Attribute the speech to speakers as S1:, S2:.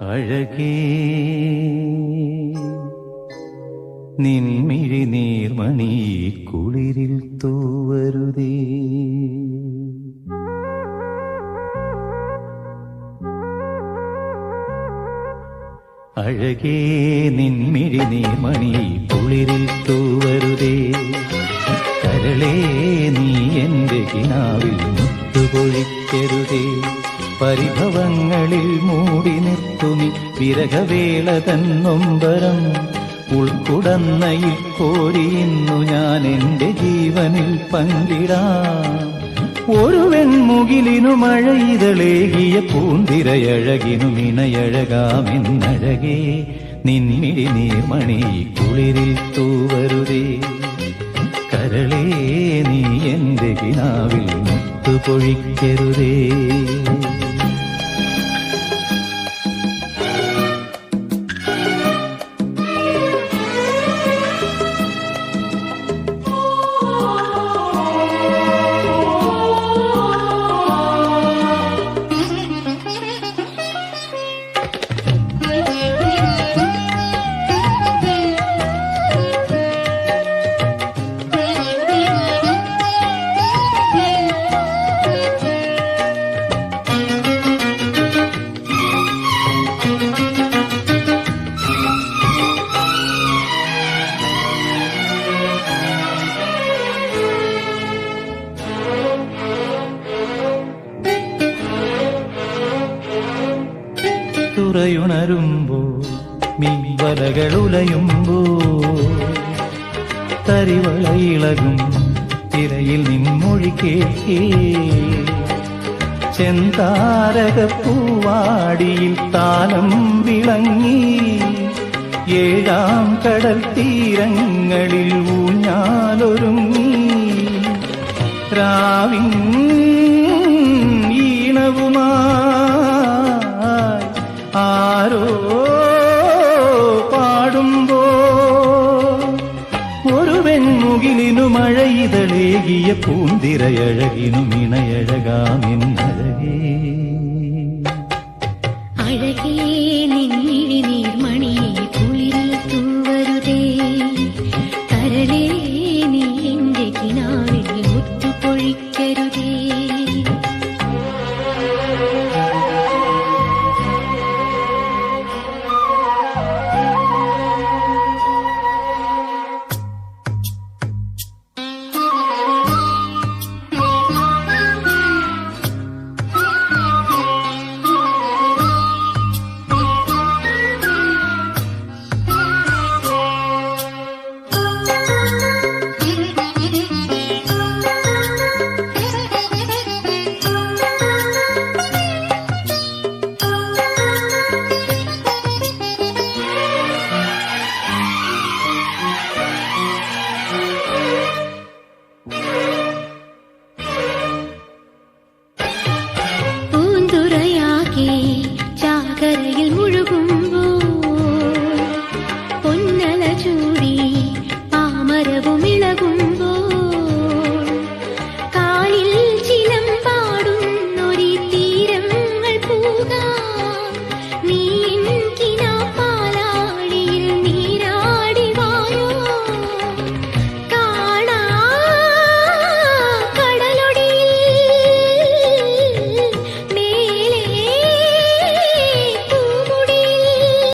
S1: അഴകേ. നിൻമിഴി നീർമണി കുളിരിൽ തൂവരുതേ. അഴകേ നിൻമിഴി നീർമണി കുളിരിൽ തൂവരുതേ. കരളേ നീ എന്റെ കിനാവിൽ മുത്തുപൊഴിക്കരുതേ. പരിഭവങ്ങളിൽ മൂടി നിർത്തുനി വിരകവേള തന്നൊമ്പരം ഉൾക്കുടന്നയിൽ കോരിയുന്നു ഞാൻ എന്റെ ജീവനിൽ പങ്കിടാം ഒരു വെൺമുകിലിനു മഴയിതളേകിയ പൂന്തിരയഴകിനു ഇണയഴകാമെന്നഴകേ നീ നീർമണി കുളിരിൽ തൂവരുതേ. കരളേ നീ എന്റെ കിനാവിൽ മുത്തുപൊഴിക്കരുതേ. തുറയുണരുമ്പോ മീൻവലകളുലയുമ്പോ തരിവളയിളകും തിരയിൽ നിൻമൊഴി കേൾക്കേ. ചെന്താരകപ്പൂവാടിയിൽ താലം വിളങ്ങി ഏഴാം കടൽ തീരങ്ങളിൽ ഊഞ്ഞാലൊരുങ്ങി. രാവിൻ ഈണവുമായി ആരോ പാടുമ്പോ ഒരു വെൺമുകിലിനു ഇതളേകിയ പൂന്തിരയഴകിനു മിണയഴകാമിന്നഴകേ. അഴകേ